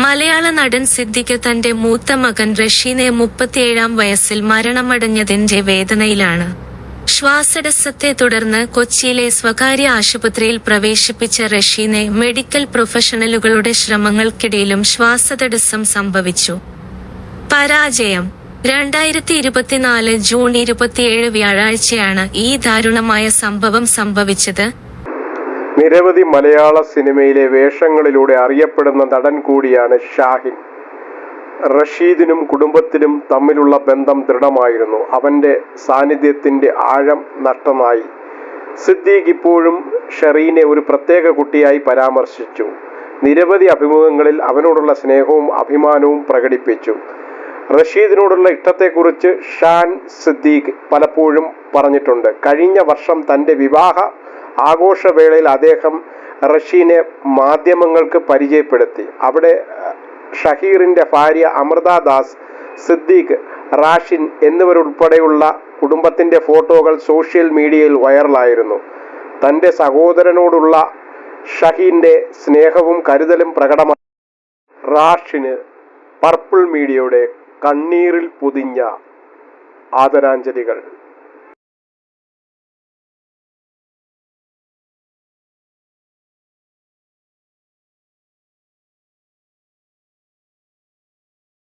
മലയാള നടൻ സിദ്ദിഖ് തന്റെ മൂത്ത മകൻ റഷീനെ മുപ്പത്തിയേഴാം വയസ്സിൽ മരണമടഞ്ഞതിന്റെ വേദനയിലാണ്. ശ്വാസതടസ്സത്തെ തുടർന്ന് കൊച്ചിയിലെ സ്വകാര്യ ആശുപത്രിയിൽ പ്രവേശിപ്പിച്ച റഷീനെ മെഡിക്കൽ പ്രൊഫഷണലുകളുടെ ശ്രമങ്ങൾക്കിടയിലും ശ്വാസതടസ്സം സംഭവിച്ചു. പരാജയം. രണ്ടായിരത്തി ഇരുപത്തിനാല് ജൂൺ ഇരുപത്തിയേഴ് വ്യാഴാഴ്ചയാണ് ഈ ദാരുണമായ സംഭവം സംഭവിച്ചത്. നിരവധി മലയാള സിനിമയിലെ വേഷങ്ങളിലൂടെ അറിയപ്പെടുന്ന നടൻ കൂടിയാണ് ഷാഹിൻ. റഷീദിനും കുടുംബത്തിനും തമ്മിലുള്ള ബന്ധം ദൃഢമായിരുന്നു. അവന്റെ സാന്നിധ്യത്തിന്റെ ആഴം നഷ്ടമായി. സിദ്ദീഖ് ഇപ്പോഴും ഷെറീനെ ഒരു പ്രത്യേക കുട്ടിയായി പരാമർശിച്ചു. നിരവധി അഭിമുഖങ്ങളിൽ അവനോടുള്ള സ്നേഹവും അഭിമാനവും പ്രകടിപ്പിച്ചു. റഷീദിനോടുള്ള ഇഷ്ടത്തെക്കുറിച്ച് ഷാൻ സിദ്ദീഖ് പലപ്പോഴും പറഞ്ഞിട്ടുണ്ട്. കഴിഞ്ഞ വർഷം തന്റെ വിവാഹ ആഘോഷവേളയിൽ അദ്ദേഹം റഷീനെ മാധ്യമങ്ങൾക്ക് പരിചയപ്പെടുത്തി. അവിടെ ഷഹീറിന്റെ ഭാര്യ അമൃത ദാസ് സിദ്ദീഖ് റാഷിൻ എന്നിവരുൾപ്പെടെയുള്ള കുടുംബത്തിന്റെ ഫോട്ടോകൾ സോഷ്യൽ മീഡിയയിൽ വൈറലായിരുന്നു. തന്റെ സഹോദരനോടുള്ള ഷഹീന്റെ സ്നേഹവും കരുതലും പ്രകടമായി റാഷിന് പർപ്പിൾ മീഡിയയുടെ കണ്ണീരിൽ പൊതിഞ്ഞ ആദരാഞ്ജലികൾ.